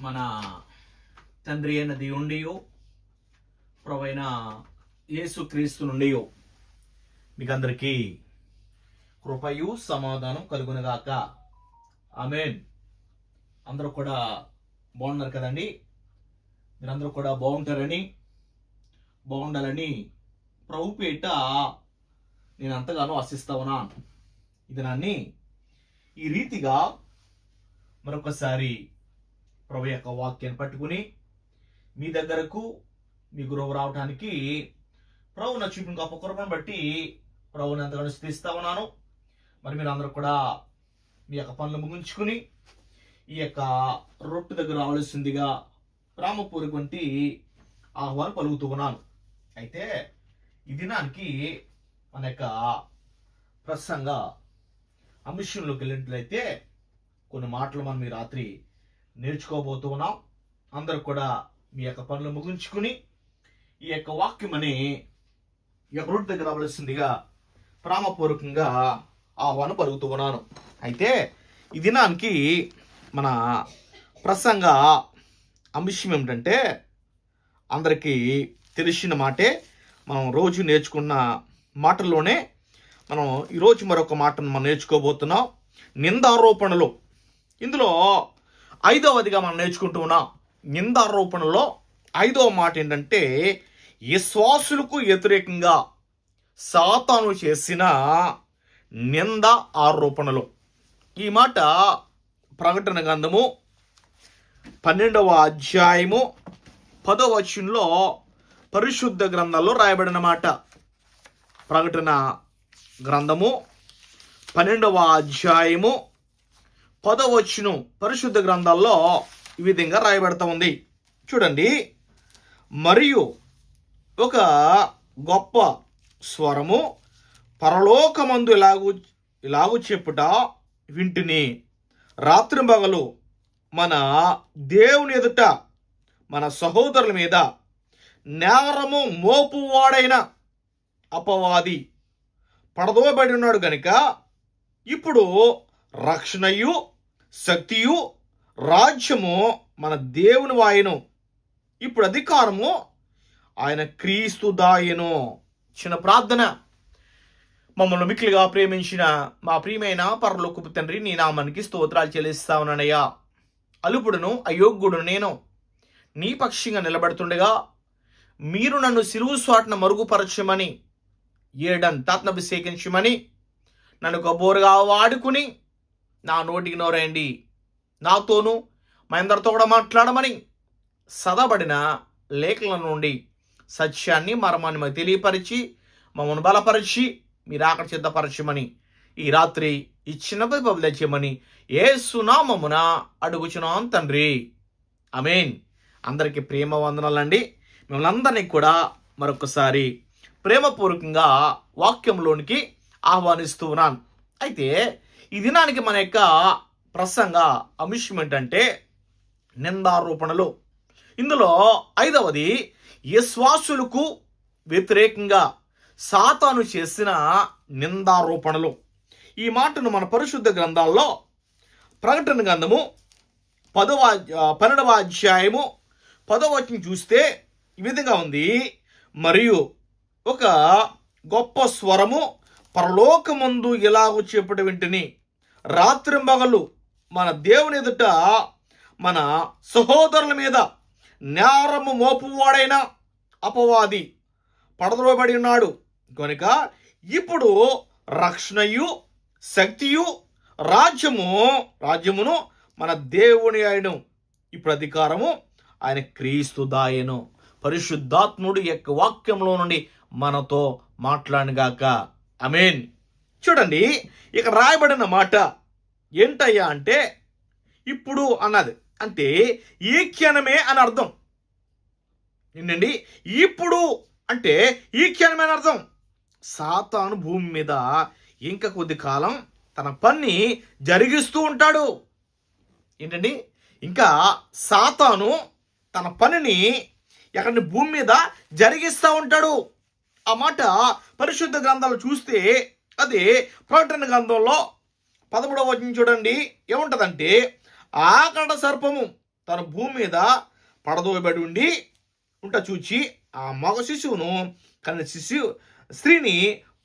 మన తండ్రి అయిన దేవుండియో ప్రవైన యేసు క్రీస్తు నుండియో మీకు అందరికీ కృపయు సమాధానం కలుగునగాక. ఆమెన్. అందరూ కూడా బాగున్నారు కదండి? మీరందరూ కూడా బాగుంటారని బాగుండాలని ప్రభుపేట నేను అంతగానో ఆశిస్తా ఉన్నాను ఇది నాన్ని ఈ రీతిగా మరొకసారి ప్రభు యొక్క వాక్యాన్ని పట్టుకుని మీ దగ్గరకు మీ గురువు రావడానికి ప్రభు నా చూపిన గొప్ప కృపను బట్టి ప్రభుని ఎంతగానో స్థిస్తా ఉన్నాను. మరి మీరు అందరూ కూడా మీ యొక్క పనులు ముగించుకుని ఈ యొక్క రొట్టు దగ్గర రావాల్సిందిగా రామపూరికి వంటి ఆహ్వానం పలుకుతూ ఉన్నాను. అయితే ఈ దినానికి మన యొక్క ప్రసంగ అంశంలోకి వెళ్ళినట్లయితే కొన్ని మాటలు మనం ఈ రాత్రి నేర్చుకోబోతూ ఉన్నాం. అందరూ కూడా మీ యొక్క పనులు ముగించుకుని ఈ యొక్క వాక్యం అని ఈ యొక్క రూట్ దగ్గర అవలసిందిగా ప్రామపూర్వకంగా ఆహ్వానం పలుకుతూ ఉన్నాను. అయితే ఈ దినానికి మన ప్రసంగ అంశం ఏమిటంటే అందరికీ తెలిసిన మాటే మనం రోజు నేర్చుకున్న మాటల్లోనే మనం ఈరోజు మరొక మాటను మనం నేర్చుకోబోతున్నాం. నిందారోపణలు. ఇందులో ఐదవదిగా మనం నేర్చుకుంటూ ఉన్నాం. నిందారోపణలో ఐదవ మాట ఏంటంటే విశ్వాసులకు వ్యతిరేకంగా సాతాను చేసిన నింద ఆరోపణలు. ఈ మాట ప్రకటన గ్రంథము పన్నెండవ అధ్యాయము పదవ వచనంలో పరిశుద్ధ గ్రంథాల్లో రాయబడిన మాట. ప్రకటన గ్రంథము పన్నెండవ అధ్యాయము పదవచ్చును పరిశుద్ధ గ్రంథాల్లో ఈ విధంగా రాయబడతా ఉంది. చూడండి. మరియు ఒక గొప్ప స్వరము పరలోకమందు ఇలాగు ఇలాగు చెప్పుట వింటిని. రాత్రింబగలు మన దేవుని ఎదుట మన సహోదరుల మీద నేరము మోపువాడైన అపవాది పడదోబడి ఉన్నాడు గనుక ఇప్పుడు రక్షణయు శక్తియు రాజ్యము మన దేవుని వాయను. ఇప్పుడు అధికారము ఆయన క్రీస్తు దాయను. చిన్న ప్రార్థన. మమ్మల్ని మిక్కిలిగా ప్రేమించిన మా ప్రియమైన పరలోకపు తండ్రి నీ నామానికి స్తోత్రాలు చెల్లిస్తా ఉన్నానయ్యా. అలుపుడును అయోగ్యుడు నేను. నీ పక్షంగా నిలబడుతుండగా మీరు నన్ను సిలువు స్వాటన మరుగుపరచమని ఏడంతాత్మభిషేకించమని నన్ను కబోరుగా వాడుకుని నా నోటికి నోరేయండి. నాతోనూ మా కూడా మాట్లాడమని సదబడిన లేఖల నుండి సత్యాన్ని మరమాన్ని మాకు తెలియపరిచి మమ్మల్ని బలపరిచి మీరు అక్కడ సిద్ధపరచమని ఈ రాత్రి ఇచ్చిన చిన్న బైబుల్ ఏ సునామమున అడుగుచున్నాం తండ్రి. అమేన్ అందరికీ ప్రేమ వందనాలండి. మిమ్మల్ని అందరినీ కూడా మరొకసారి ప్రేమపూర్వకంగా వాక్యంలోనికి ఆహ్వానిస్తూ ఉన్నాను. అయితే ఈ దినానికి మన యొక్క ప్రసంగ అంశం ఏంటంటే నిందారోపణలు. ఇందులో ఐదవది విశ్వాసులకు వ్యతిరేకంగా సాతాను చేసిన నిందారోపణలు. ఈ మాటను మన పరిశుద్ధ గ్రంథాల్లో ప్రకటన గ్రంథము పదవ పన్నెండవ అధ్యాయము పదవ చూస్తే ఈ విధంగా ఉంది. మరియు ఒక గొప్ప స్వరము పరలోకమందు ఇలాగ చేపటి వెంటనే రాత్రింబగలు మన దేవుని ఎదుట మన సహోదరుల మీద నేరము మోపువాడైన అపవాది పడదలోబడి ఉన్నాడు. కనుక ఇప్పుడు రక్షణయు శక్తియు రాజ్యము రాజ్యమును మన దేవుని ఆయన ఇప్పుడు అధికారము ఆయన క్రీస్తు దాయను. పరిశుద్ధాత్ముడు యొక్క వాక్యంలో నుండి మనతో మాట్లాడిగాక మీన్ చూడండి ఇక రాయబడిన మాట ఏంటయ్యా అంటే ఇప్పుడు అన్నది. అంటే ఈ క్షణమే అని అర్థం. ఏంటండి? ఇప్పుడు అంటే ఈ క్షణమే అని అర్థం. సాతాను భూమి మీద ఇంకా కొద్ది కాలం తన పని జరిగిస్తూ ఉంటాడు. ఏంటండి? ఇంకా సాతాను తన పనిని ఎక్కడి భూమి మీద జరిగిస్తూ ఉంటాడు. ఆ మాట పరిశుద్ధ గ్రంథాలు చూస్తే అది ప్రకటన గ్రంథంలో పదమూడవ వచ్చిన చూడండి. ఏముంటదంటే ఆకడ సర్పము తన భూమి మీద పడదోయబడి ఉండి ఉంట చూచి ఆ మగ శిశువును కన్న శిశువు స్త్రీని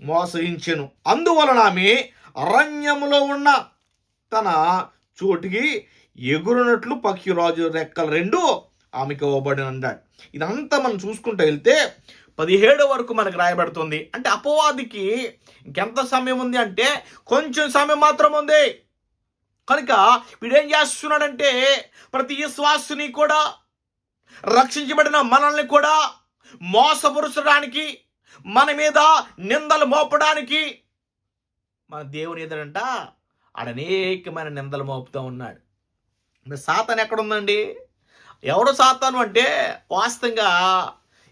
మోసగించెను. అందువలన ఆమె అరణ్యములో ఉన్న తన చోటికి ఎగురునట్లు పక్షిరాజు రెక్కలు రెండు ఆమెకి ఇవ్వబడిన అన్నాడు ఇదంతా మనం చూసుకుంటూ వెళ్తే పదిహేడు వరకు మనకు రాయబడుతుంది. అంటే అపవాదికి ఇంకెంత సమయం ఉంది అంటే కొంచెం సమయం మాత్రం ఉంది. కనుక వీడేం చేస్తున్నాడంటే ప్రతి విశ్వాసుని కూడా రక్షించబడిన మనల్ని కూడా మోసపరుచడానికి మన మీద నిందలు మోపడానికి మన దేవుని ఎదురంట ఆడ అనేకమైన నిందలు మోపుతూ ఉన్నాడు. మరి సాతాను ఎక్కడుందండి? ఎవడు సాతాను అంటే వాస్తవంగా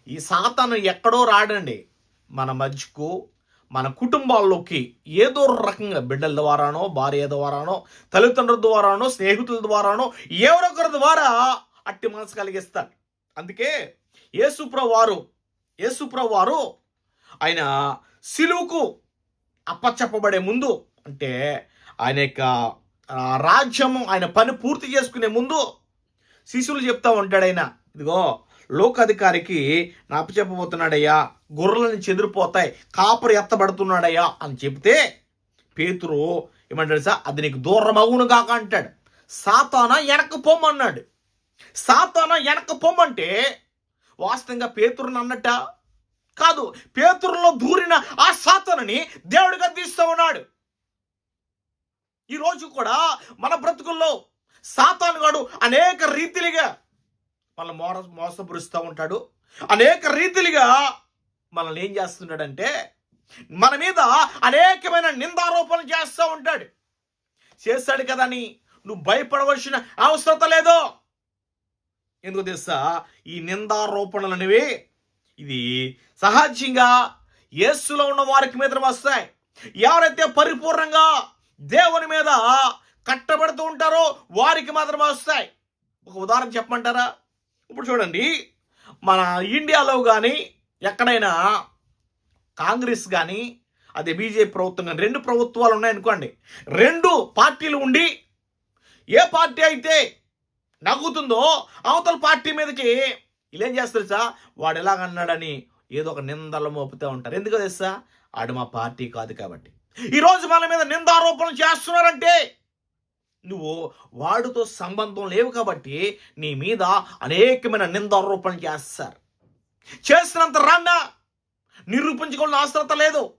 ఈ సాతాను ఎక్కడో రాడండి. మన మధ్యకు మన కుటుంబాల్లోకి ఏదో రకంగా బిడ్డల ద్వారానో భార్య ద్వారానో తల్లిదండ్రుల ద్వారానో స్నేహితుల ద్వారానో ఎవరొకరి ద్వారా అట్టి మనసు కలిగిస్తాడు. అందుకే యేసుప్రభు వారు యేసుప్రభు వారు ఆయన సిలువుకు అప్పచెప్పబడే ముందు అంటే ఆయన యొక్క రాజ్యము ఆయన పని పూర్తి చేసుకునే ముందు శిశువులు చెప్తా ఉంటాడు ఆయన. ఇదిగో లోకాధికారికి నా అప్పచెప్పబోతున్నాడయ్యా గొర్రెలను చెదిరిపోతాయి కాపరి ఎత్తబడుతున్నాడయ్యా అని చెప్తే పేతురు ఏమంటాడు సార్ అది నీకు దూరం అవును కాక అంటాడు. సాతాన వెనక్కి పొమ్మన్నాడు. సాతాన వెనక్కి పొమ్మంటే వాస్తవంగా పేతురుని అన్నట్ట కాదు పేతురులో దూరిన ఆ సాతానని దేవుడిగా తీస్తూ ఉన్నాడు. ఈరోజు కూడా మన బ్రతుకుల్లో సాతానుగాడు అనేక రీతిలుగా మనల్ని మోర మోసపురుస్తూ ఉంటాడు. అనేక రీతిలుగా మనల్ని ఏం చేస్తున్నాడంటే మన మీద అనేకమైన నిందారోపణలు చేస్తూ ఉంటాడు. చేస్తాడు కదా అని నువ్వు భయపడవలసిన అవసరత లేదు. ఎందుకు తెలుసా? ఈ నిందారోపణలు అనేవి ఇది సహజంగా యేసులో ఉన్న వారికి మీద వస్తాయి. ఎవరైతే పరిపూర్ణంగా దేవుని మీద కట్టబడుతూ ఉంటారో వారికి మాత్రమే వస్తాయి. ఒక ఉదాహరణ చెప్పమంటారా? ఇప్పుడు చూడండి మన ఇండియాలో కానీ ఎక్కడైనా కాంగ్రెస్ కానీ అదే బీజేపీ ప్రభుత్వం కానీ రెండు ప్రభుత్వాలు ఉన్నాయనుకోండి రెండు పార్టీలు ఉండి ఏ పార్టీ అయితే నవ్వుతుందో అవతల పార్టీ మీదకి వీళ్ళు ఏం చేస్తారు సార్ వాడు ఎలాగన్నాడని ఏదో ఒక నిందలు మోపుతూ ఉంటారు. ఎందుకు తెలుసా? ఆడు మా పార్టీ కాదు కాబట్టి. ఈరోజు మన మీద నిందారోపణలు చేస్తున్నారంటే నువ్వు వాడితో సంబంధం లేవు కాబట్టి నీ మీద అనేకమైన నిందారోపణలు చేస్తారు. చేసినంత రాన్నా నిరూపించుకోవాలని అవసరత లేదు.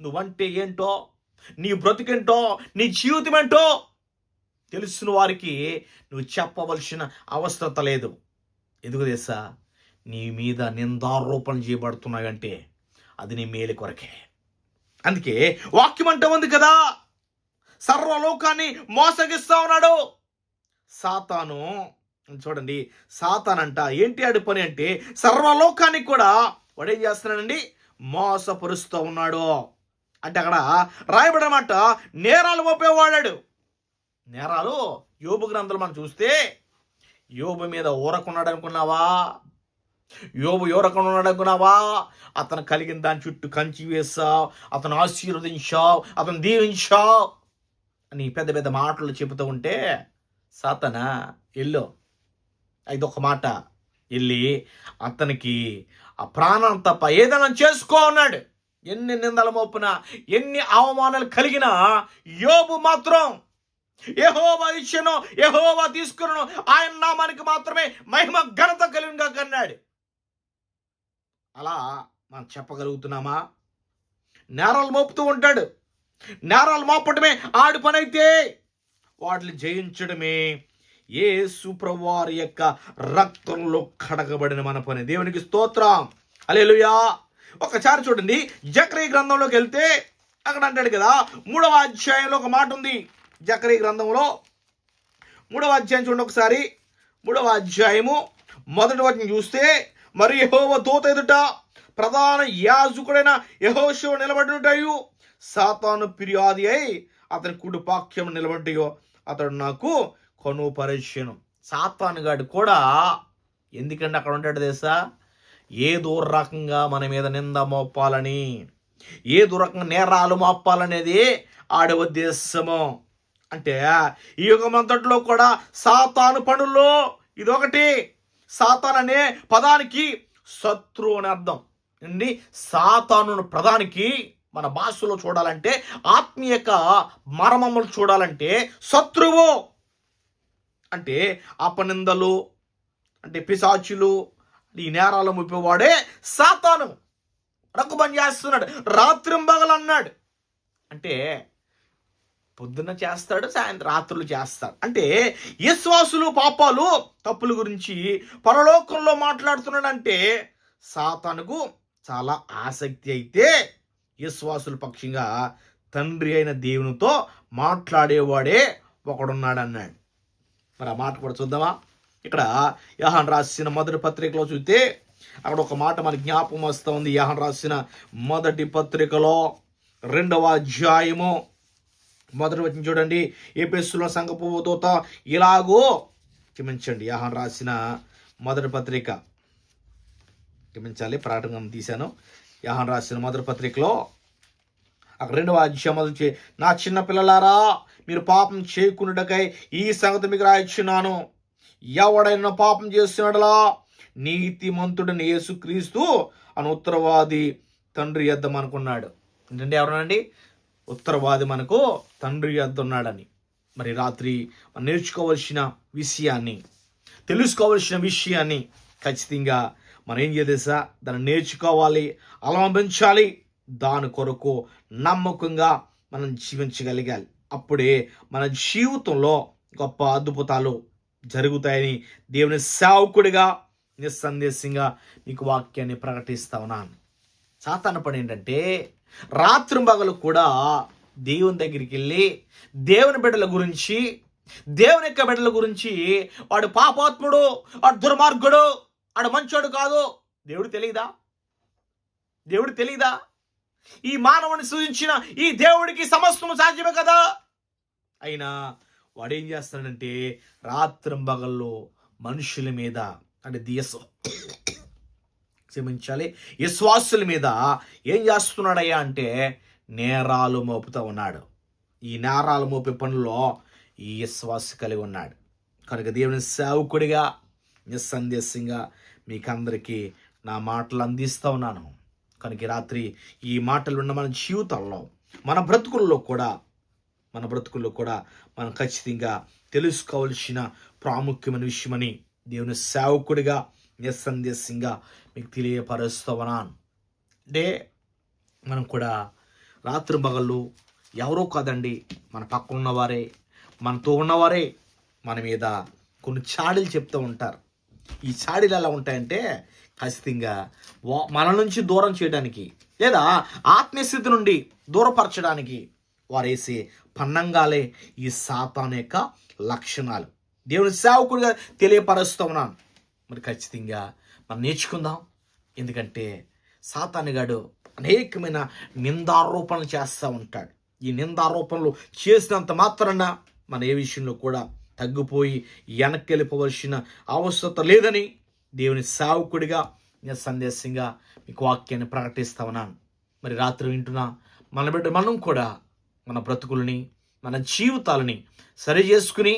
నువ్వంటే ఏంటో నీ బ్రతికేంటో నీ జీవితం ఏంటో తెలిసిన వారికి నువ్వు చెప్పవలసిన అవసరత లేదు. ఎందుకు తెలుసా? నీ మీద నిందారోపణ చేయబడుతున్నాయంటే అది నీ మేలు కొరకే. అందుకే వాక్యం అంటే ఉంది కదా సర్వలోకాన్ని మోసగిస్తా ఉన్నాడు. సాతాను చూడండి సాతానంట ఏంటి ఆడి పని అంటే సర్వలోకానికి కూడా వాడు ఏం చేస్తున్నాడండి? మోసపరుస్తూ ఉన్నాడు. అంటే అక్కడ రాయబడమాట నేరాలు మోపేవాడాడు. నేరాలు యోబు గ్రంథాలు మనం చూస్తే యోబు మీద ఊరకున్నాడు అనుకున్నావా? యోబు ఉన్నాడు అనుకున్నావా? అతను కలిగిన దాని చుట్టూ కంచి వేసావు అతను ఆశీర్వదించావు అతను దీవించావు. అని పెద్ద పెద్ద మాటలు చెబుతూ ఉంటే సాతనా ఎల్లో. ఇదొక మాట వెళ్ళి అతనికి ఆ ప్రాణం తప్ప ఏదైనా చేసుకో అన్నాడు. ఎన్ని నిందల మోపున ఎన్ని అవమానాలు కలిగినా యోబు మాత్రం యెహోవా ఇచ్చను యెహోవా తీసుకురను ఆయన నామానికి మాత్రమే మహిమ ఘనత కలిగినగా కన్నాడు అలా మనం చెప్పగలుగుతున్నామా? నేరాలు మోపుతూ ఉంటాడు. నేరాలు మాపడమే ఆడి పనైతే. వాటిని జయించడమే. ఏ సుప్రవారి యొక్క రక్తంలో కడగబడిన మన పని. దేవునికి స్తోత్రం. అలేలుయా ఒకసారి చూడండి జక్రీ గ్రంథంలోకి వెళ్తే అక్కడ అంటాడు కదా మూడవ అధ్యాయంలో ఒక మాట ఉంది. జక్రీ గ్రంథంలో మూడవ అధ్యాయం చూడండి ఒకసారి. మూడవ అధ్యాయము మొదటి వాటిని చూస్తే మరి యహోవ దూత ఎదుట ప్రధాన యాజకుడైన యహోశివ నిలబడినటయు సాతాను ఫిర్యాది అయి అతని కుడిపాక్ష్యం నిలబడ్డాయో అతడు నాకు కొనుపరిచను. సాతాను గాడు కూడా ఎందుకంటే అక్కడ ఉంటాడు తెలుసా? ఏదో రకంగా మన మీద నింద మోపాలని ఏదో రకంగా నేరాలు మోపాలనేది ఆడ ఉద్దేశము అంటే ఈ యుగమంతట్లో కూడా సాతాను పనుల్లో ఇదొకటి. సాతాన్ అనే పదానికి శత్రువు అని అర్థం. అండి సాతాను ప్రధానికి మన భాషలో చూడాలంటే ఆత్మీయక మర్మములు చూడాలంటే శత్రువు. అంటే అపనిందలు అంటే పిశాచులు ఈ నేరాలు ముప్పేవాడే సాతాను. రకుబని చేస్తున్నాడు రాత్రింబగలు అన్నాడు అంటే పొద్దున్న చేస్తాడు సాయంత్రం రాత్రులు చేస్తాడు. అంటే విశ్వాసులు పాపాలు తప్పుల గురించి పరలోకంలో మాట్లాడుతున్నాడంటే సాతానుకు చాలా ఆసక్తి అయితే విశ్వాసుల పక్షంగా తండ్రి అయిన దేవునితో మాట్లాడేవాడే ఒకడున్నాడు అన్నాడు మరి ఆ మాట కూడా చూద్దామా? ఇక్కడ యహాన్ రాసిన మొదటి పత్రికలో చూస్తే అక్కడ ఒక మాట మన జ్ఞాపకం వస్తూ ఉంది. యహాన్ రాసిన మొదటి పత్రికలో రెండవ అధ్యాయము. మొదటి వచ్చిన చూడండి. ఏపీఎస్లో సంగపోతోత ఇలాగో క్షమించండి. యహాన్ రాసిన మొదటి పత్రిక. క్షమించాలి ప్రాటంగం తీశాను. యహన్ రాసిన మొదటి పత్రికలో అక్కడ రెండవ అధ్యాయం నా చిన్న పిల్లలారా మీరు పాపం చేయకున్నటకై ఈ సంగతి మీకు రాయిచ్చున్నాను. ఎవడైనా పాపం చేస్తున్నాడలా? నీతిమంతుడని యేసుక్రీస్తు అని ఉత్తరవాది తండ్రి యద్దం అనుకున్నాడు ఏంటంటే ఎవరనండి ఉత్తరవాది మనకు తండ్రి ఉన్నాడని. మరి రాత్రి నేర్చుకోవలసిన విషయాన్ని తెలుసుకోవలసిన విషయాన్ని ఖచ్చితంగా మనం ఏం చేసేసా దాన్ని నేర్చుకోవాలి అవలంబించాలి. దాని కొరకు నమ్మకంగా మనం జీవించగలిగాలి. అప్పుడే మన జీవితంలో గొప్ప అద్భుతాలు జరుగుతాయని దేవుని సేవకుడిగా నిస్సందేశంగా మీకు వాక్యాన్ని ప్రకటిస్తా ఉన్నాను. సాతాన పని ఏంటంటే రాత్రి పగలు కూడా దేవుని దగ్గరికి వెళ్ళి దేవుని బిడ్డల గురించి దేవుని యొక్క బిడ్డల గురించి వాడు పాపాత్ముడు వాడు దుర్మార్గుడు వాడు మంచోడు కాదు దేవుడు తెలియదా దేవుడు తెలియదా ఈ మానవుని సూచించిన ఈ దేవుడికి సమస్తము సాధ్యమే కదా? అయినా వాడు ఏం చేస్తాడంటే రాత్రింబగల్లో మనుషుల మీద అంటే దియస్ క్షమించాలి విశ్వాసుల మీద ఏం చేస్తున్నాడయ్యా అంటే నేరాలు మోపుతూ ఉన్నాడు. ఈ నేరాలు మోపే పనుల్లో ఈ విశ్వాస కలిగి ఉన్నాడు. కనుక దేవుని సేవకుడిగా నిస్సందేశంగా మీకందరికీ నా మాటలు అందిస్తూ ఉన్నాను. కనుక రాత్రి ఈ మాటలు ఉన్న మన జీవితాల్లో మన బ్రతుకుల్లో కూడా మన బ్రతుకుల్లో కూడా మనం ఖచ్చితంగా తెలుసుకోవాల్సిన ప్రాముఖ్యమైన విషయమని దేవుని సేవకుడిగా నిస్సందేశంగా మీకు తెలియపరుస్తూ ఉన్నాను. అంటే మనం కూడా రాత్రి మగళ్ళు ఎవరో కాదండి మన పక్కన ఉన్నవారే మనతో ఉన్నవారే మన మీద కొన్ని చాడీలు చెప్తూ ఉంటారు. ఈ చాడీలు ఎలా ఉంటాయంటే ఖచ్చితంగా మన నుంచి దూరం చేయడానికి లేదా ఆత్మీయస్థితి నుండి దూరపరచడానికి వారేసే పన్నంగాలే ఈ సాతాన్ యొక్క లక్షణాలు. దేవుని సేవకుడిగా తెలియపరుస్తూ ఉన్నాను. మరి ఖచ్చితంగా మనం నేర్చుకుందాం. ఎందుకంటే సాతానుగాడు అనేకమైన నిందారోపణలు చేస్తూ ఉంటాడు. ఈ నిందారోపణలు చేసినంత మాత్రాన మన ఏ విషయంలో కూడా తగ్గిపోయి వెనక్కి వెళ్ళిపోవలసిన అవసరత లేదని దేవుని సావుకుడిగా నేను సందేశంగా మీకు వాక్యాన్ని ప్రకటిస్తా ఉన్నాను. మరి రాత్రి వింటున్నా మన బిడ్డ మనం కూడా మన బ్రతుకుల్ని మన జీవితాలని సరి చేసుకుని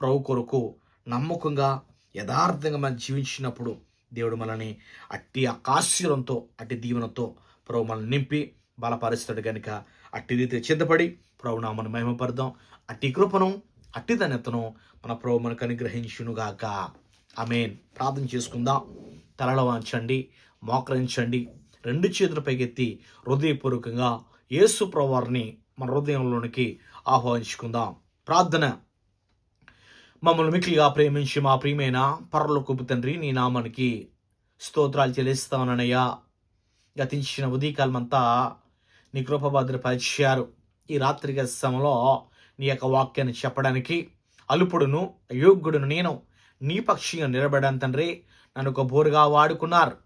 ప్రభు కొరకు నమ్మకంగా యథార్థంగా మనం జీవించినప్పుడు దేవుడు మనల్ని అట్టి ఆకాశ్యంతో అట్టి దీవెనతో ప్రభు మనల్ని నింపి బలపరుస్తాడు కనుక అట్టి రీతి చింతపడి ప్రభు నామను మహిమపడదాం అట్టి కృపను అట్టి ధన్యతను మన ప్రభు మనకు అనుగ్రహించునుగాక ఆమెన్. ప్రార్థన చేసుకుందాం. తలలో వాంచండి మోకరించండి. రెండు చేతుల పైకెత్తి హృదయపూర్వకంగా యేసు ప్రవారిని మన హృదయంలోనికి ఆహ్వానించుకుందాం. ప్రార్థన. మమ్మల్ని మిక్కిలిగా ప్రేమించి మా ప్రియమైన పరలోకపు తండ్రి నీ నామానికి స్తోత్రాలు చెల్లిస్తామనయ్యా. గతించిన ఉదయకాలమంతా నీ కృపభద్రపరిచారు ఈ రాత్రి సమయంలో నీ యొక్క వాక్యాన్ని చెప్పడానికి అలుపుడును అయోగ్యుడును నేను. నీ పక్షిగా నిలబడాను తండ్రి నన్ను ఒక బోరుగా వాడుకున్నారు.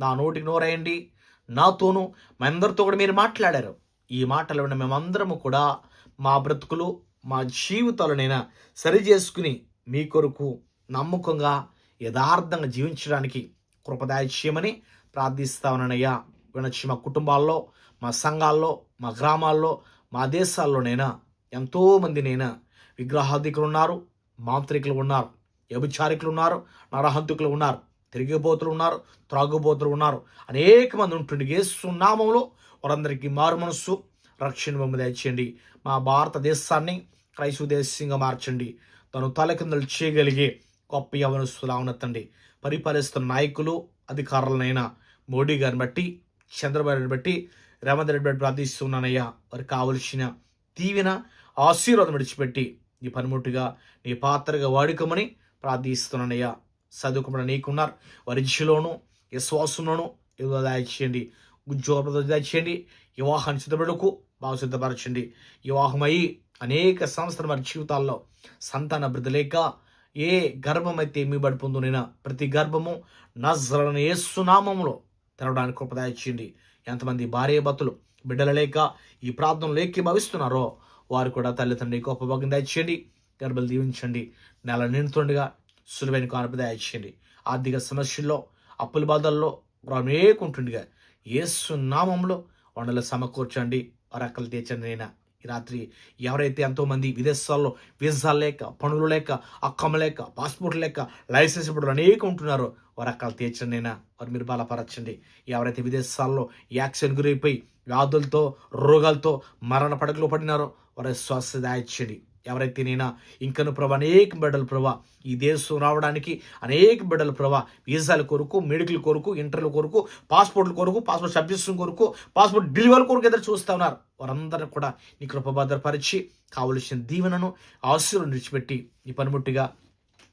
నా నోటికి నోరేయండి. నాతోనూ మా అందరితో కూడా మీరు మాట్లాడారు. ఈ మాటలు విన్న మేమందరము కూడా మా బ్రతుకులు మా జీవితాలనైనా సరి చేసుకుని మీ కొరకు నమ్మకంగా యథార్థంగా జీవించడానికి కృపదాయచేయమని ప్రార్థిస్తామనయ్యా. వినొచ్చి మా కుటుంబాల్లో మా సంఘాల్లో మా గ్రామాల్లో మా దేశాల్లోనైనా ఎంతోమందినైనా విగ్రహాధికులు ఉన్నారు మాంత్రికులు ఉన్నారు వ్యభిచారికులు ఉన్నారు నరహంతుకులు ఉన్నారు తిరిగిపోతులు ఉన్నారు త్రాగుబోతులు ఉన్నారు అనేక మంది ఉంటుండే ఏసునామంలో వారందరికీ మారు మనస్సు. రక్షణ బొమ్మ దయచేయండి. మా భారతదేశాన్ని క్రైస్తవ దేశంగా మార్చండి. తను తలకిందలు చేయగలిగే గొప్ప యవనస్తులు అవనెత్తండి పరిపాలిస్తున్న నాయకులు అధికారులనైనా మోడీ గారిని బట్టి చంద్రబాబు బట్టి రేవంత్ రెడ్డి బట్టి ప్రార్థిస్తున్నానయ్యా. వారికి కావలసిన దీవెన ఆశీర్వాదం విడిచిపెట్టి నీ పనిముట్టుగా నీ పాత్రగా వాడుకోమని ప్రార్థిస్తున్నానయ్యా. చదువుకుండా నీకున్నారు. వారి దిశలోను విశ్వాసంలోను ఏదో దయచేయండి ఉద్యోగ దయచేయండి వివాహాన్ని సిద్ధపడకు బాగా సిద్ధపరచండి. వివాహమై అనేక సంవత్సరం వారి జీవితాల్లో సంతాన అభివృద్ధి లేక ఏ గర్భమైతే మీ బడి పొందునైనా ప్రతి గర్భము నజరని ఏసునామంలో తెరవడానికి కృప చేయండి ఎంతమంది భార్య భర్తలు బిడ్డల లేక ఈ ప్రార్థనలు ఏకీ భావిస్తున్నారో వారు కూడా తల్లిదండ్రి గొప్ప భాగ్యం దయచేయండి. గర్భలు దీవించండి. నెల నిండుతుండగా సులువైన కానుప దయచేయండి. ఆర్థిక సమస్యల్లో అప్పుల బాధల్లో అనేకుంటుండగా ఏసు నామంలో వండలు సమకూర్చండి. వరక్కలు తీర్చండి నేను ఈ రాత్రి ఎవరైతే ఎంతోమంది విదేశాల్లో వీసా లేక పనులు లేక అక్కమ లేక పాస్పోర్ట్ లేక లైసెన్స్ ఇప్పుడు అనేక ఉంటున్నారో వారు అక్కలు తీర్చండి అయినా వారు మీరు బలపరచండి. ఎవరైతే విదేశాల్లో యాక్సిడెంట్ గురైపోయి వ్యాధులతో రోగాలతో మరణ పడకలు పడినారో వారి స్వస్థ దాయించండి ఎవరైతే నేనా? ఇంకను ప్రభా అనేక బిడ్డలు ప్రభా ఈ దేశం రావడానికి అనేక బిడ్డలు ప్రభా వీసాల కొరకు మెడికల్ కొరకు ఇంటర్ల కొరకు పాస్పోర్ట్ల కొరకు పాస్పోర్ట్ సబ్జెక్షన్ కొరకు పాస్పోర్ట్ డెలివరీ కొరకు ఎదురు చూస్తూ ఉన్నారు. వారందరూ కూడా నీ కృప భద్రపరిచి కావలసిన దీవెనను ఆశీర్వాదం విడిచిపెట్టి నీ పనిముట్టిగా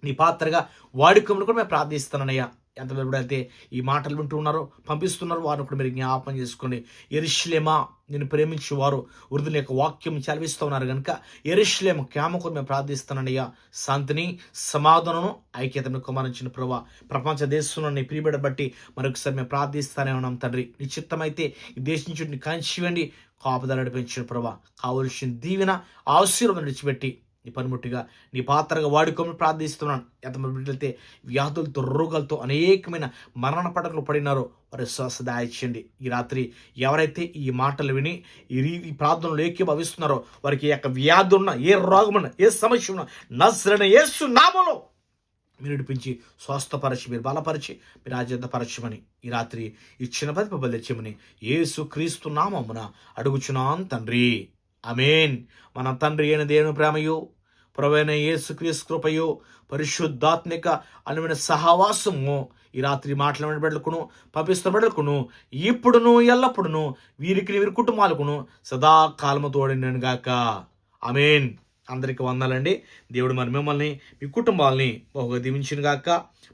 నీ పాత్రగా వాడుకోమని కూడా మేము ప్రార్థిస్తున్నానయ్యా. ఎంత అయితే ఈ మాటలు వింటూ ఉన్నారో పంపిస్తున్నారు వారిని కూడా మీరు జ్ఞాపకం చేసుకోండి. ఎరిశ్లేమా నేను ప్రేమించేవారు వృద్ధుల యొక్క వాక్యం చదివిస్తూ ఉన్నారు కనుక ఎరిశ్లేమ క్షేమకు మేము ప్రార్థిస్తున్నానయ్యా శాంతిని సమాధానను ఐక్యతను కుమారించిన ప్రభా ప్రపంచ దేశంలో నీ బట్టి మరొకసారి మేము ప్రార్థిస్తానే ఉన్నాం తండ్రి. నిశ్చిత్తమైతే ఈ దేశం చుట్టూ కాంచివ్వండి కాపుదల నడిపించిన ప్రభా కావలసిన దీవెన ఆశీర్వాదం విడిచిపెట్టి నీ పనిముట్టిగా నీ పాత్రగా వాడుకోమని ప్రార్థిస్తున్నాను. ఎంతమంది బిడ్డలైతే వ్యాధులతో రోగాలతో అనేకమైన మరణ పడకలు పడినారో వారి శ్వాస దాయించండి ఈ రాత్రి ఎవరైతే ఈ మాటలు విని ఈ రీ- ఈ ప్రార్థనలు ఏకీభవిస్తున్నారో వారికి యొక్క వ్యాధి ఉన్న ఏ రోగమున్న ఏ సమస్య ఉన్న నజరణ యేసు నామలో మీరు నడిపించి స్వస్థపరచి మీరు బలపరిచి మీరు ఆజంతపరచమని ఈ రాత్రి ఇచ్చిన పది బలిచ్చమని యేసు క్రీస్తు నామమున అడుగుచున్నాం తండ్రి. అమేన్ మన తండ్రి అయిన దేవుని ప్రేమయు ప్రవైన యేసు కృపయు పరిశుద్ధాత్మిక అనువైన సహవాసము ఈ రాత్రి మాట్లాడిన బిడ్డలకును పంపిస్తున్న బిడ్డలకును ఇప్పుడును ఎల్లప్పుడును వీరికి వీరి కుటుంబాలకును సదాకాలము తోడినను గాక. అమేన్ అందరికి వందాలండి. దేవుడు మరి మిమ్మల్ని మీ కుటుంబాలని బహుగా దీవించిన గాక.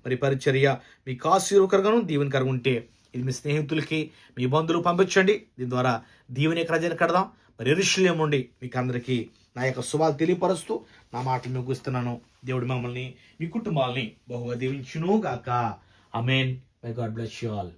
మరి పరిచర్య మీకు ఆశీర్వకరంగాను దీవెనకరంగా ఉంటే ఇది మీ స్నేహితులకి మీ బంధువులు పంపించండి. దీని ద్వారా దీవెని ప్రజలు కడదాం. మరి ఎరుషులేం ఉండి మీకు అందరికీ నా యొక్క శుభాలు తెలియపరుస్తూ నా మాటలు ముగిస్తున్నాను దేవుడు మమ్మల్ని మీ కుటుంబాలని బహుగా దీవించును గాక amen my god bless you all